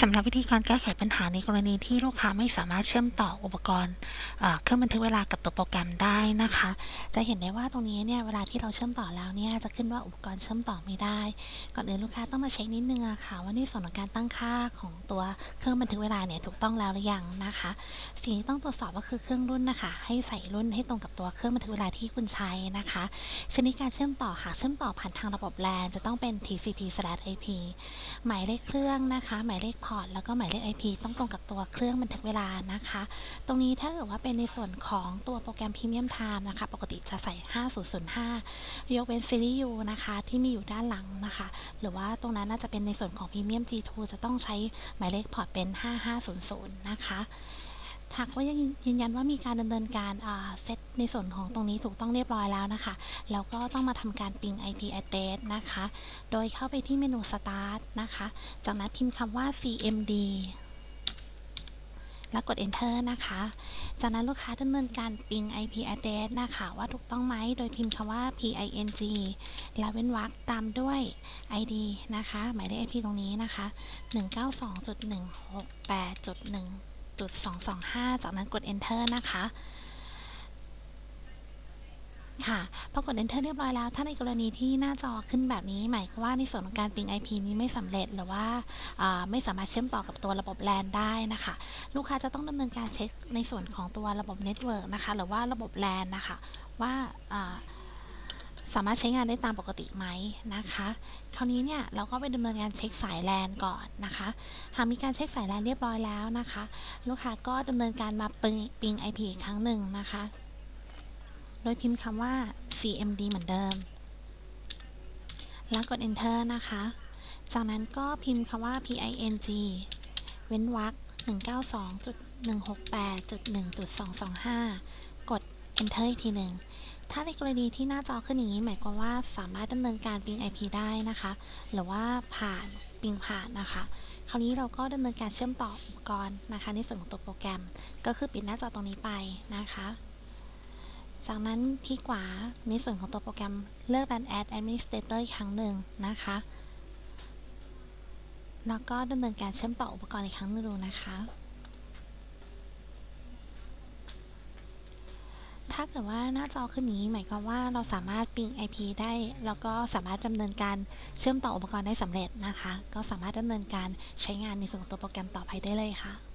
สำหรับวิธีการแก้ไขปัญหาในกรณีที่ลูกค้าไม่สามารถเชื่อมต่ออุปกรณ์เครื่องบันทึกเวลากับตัวโปรแกรมได้นะคะ จะเห็นได้ว่าตรงนี้เนี่ยเวลาที่เราเชื่อมต่อแล้วเนี่ยจะขึ้นว่าอุปกรณ์เชื่อมต่อไม่ได้ ก่อนอื่นลูกค้าต้องมาเช็คนิดนึงอะค่ะว่าในส่วนของการตั้งค่าของตัวเครื่องบันทึกเวลาเนี่ยถูกต้องแล้วหรือยังนะคะ สิ่งที่ต้องตรวจสอบก็คือเครื่องรุ่นนะคะ ให้ใส่รุ่นให้ตรงกับตัวเครื่องบันทึกเวลาที่คุณใช้นะคะชนิดการเชื่อมต่อค่ะเชื่อมต่อผ่านทางระบบ LAN จะต้องเป็น TCP/IP หมายเลขเครื่องนะคะ หมายเลขพอร์ตแล้วก็หมายเลข IP ต้องตรงกับตัวเครื่องบันทึกเวลานะคะ ตรงนี้ถ้าเกิดว่าเป็นในส่วนของตัวโปรแกรม Premium Time นะคะ ปกติจะใส่ 5005 ยกเว้น Series U นะคะ ที่มีอยู่ด้านหลังนะคะ หรือว่าตรงนั้นน่าจะเป็นในส่วนของ Premium G2 จะต้องใช้หมายเลขพอร์ตเป็น 5500 นะคะ หากว่ายังยืนยันว่ามีการดำเนินการเซตในส่วนของตรงนี้ถูกต้องเรียบร้อยแล้วนะคะแล้วก็ต้องมาทำการปิง IP address นะคะ โดยเข้าไปที่เมนู Start นะคะ จากนั้นพิมพ์คำว่า CMD แล้วกด Enter นะคะ จากนั้นลูกค้าดำเนินการปิง IP address นะคะ ว่าถูกต้องไหม โดยพิมพ์คำว่า PING แล้วเว้นวรรคตามด้วย ID นะคะ หมายเลข IP ตรงนี้นะคะ 192.168.1 225 จากนั้นกด enter นะคะ ค่ะพอกด enter เรียบร้อยแล้ว ถ้าในกรณีที่หน้าจอขึ้นแบบนี้ หมายความว่าในส่วนของการปิง IP นี้ไม่สำเร็จหรือว่าไม่สามารถเชื่อมต่อกับตัวระบบ LAN ได้นะคะ ลูกค้าจะต้องดำเนินการเช็คในส่วนของตัวระบบ Network นะคะ หรือว่าระบบ LAN นะคะ ว่า สามารถใช้งานได้ตามปกติไหมนะคะ คราวนี้เนี่ยเราก็ไปดำเนินการเช็คสายแลนก่อนนะคะ หากมีการเช็คสายแลนเรียบร้อยแล้วนะคะ ลูกค้าก็ดำเนินการมาปิงปิง IP อีกครั้งหนึ่งนะคะ โดยพิมพ์คำว่า CMD เหมือนเดิม แล้วกด enter นะคะ จากนั้นก็พิมพ์คำว่า PING เว้นวรรค192.168.1.225กด enter อีกทีหนึ่ง ถ้าในกรณีที่หน้าจอขึ้นอย่างนี้ หมายความว่าสามารถดำเนินการปิง IP ได้นะคะ หรือว่าผ่านปิงผ่านนะคะ คราวนี้เราก็ดำเนินการเชื่อมต่ออุปกรณ์นะคะ ในส่วนของตัวโปรแกรม ก็คือปิดหน้าจอตรงนี้ไปนะคะ จากนั้นที่ขวาในส่วนของตัวโปรแกรมเลือก Run Add Administrator อีกครั้งหนึ่งนะคะแล้วก็ดำเนินการเชื่อมต่ออุปกรณ์อีกครั้งหนึ่งดูนะคะ ถ้าเกิดว่าหน้าจอขึ้นนี้หมายความว่าเราสามารถปิง IP ได้ แล้วก็สามารถดำเนินการเชื่อมต่ออุปกรณ์ได้สำเร็จนะคะ ก็สามารถดำเนินการใช้งานในส่วนของตัวโปรแกรมต่อไปได้เลยค่ะ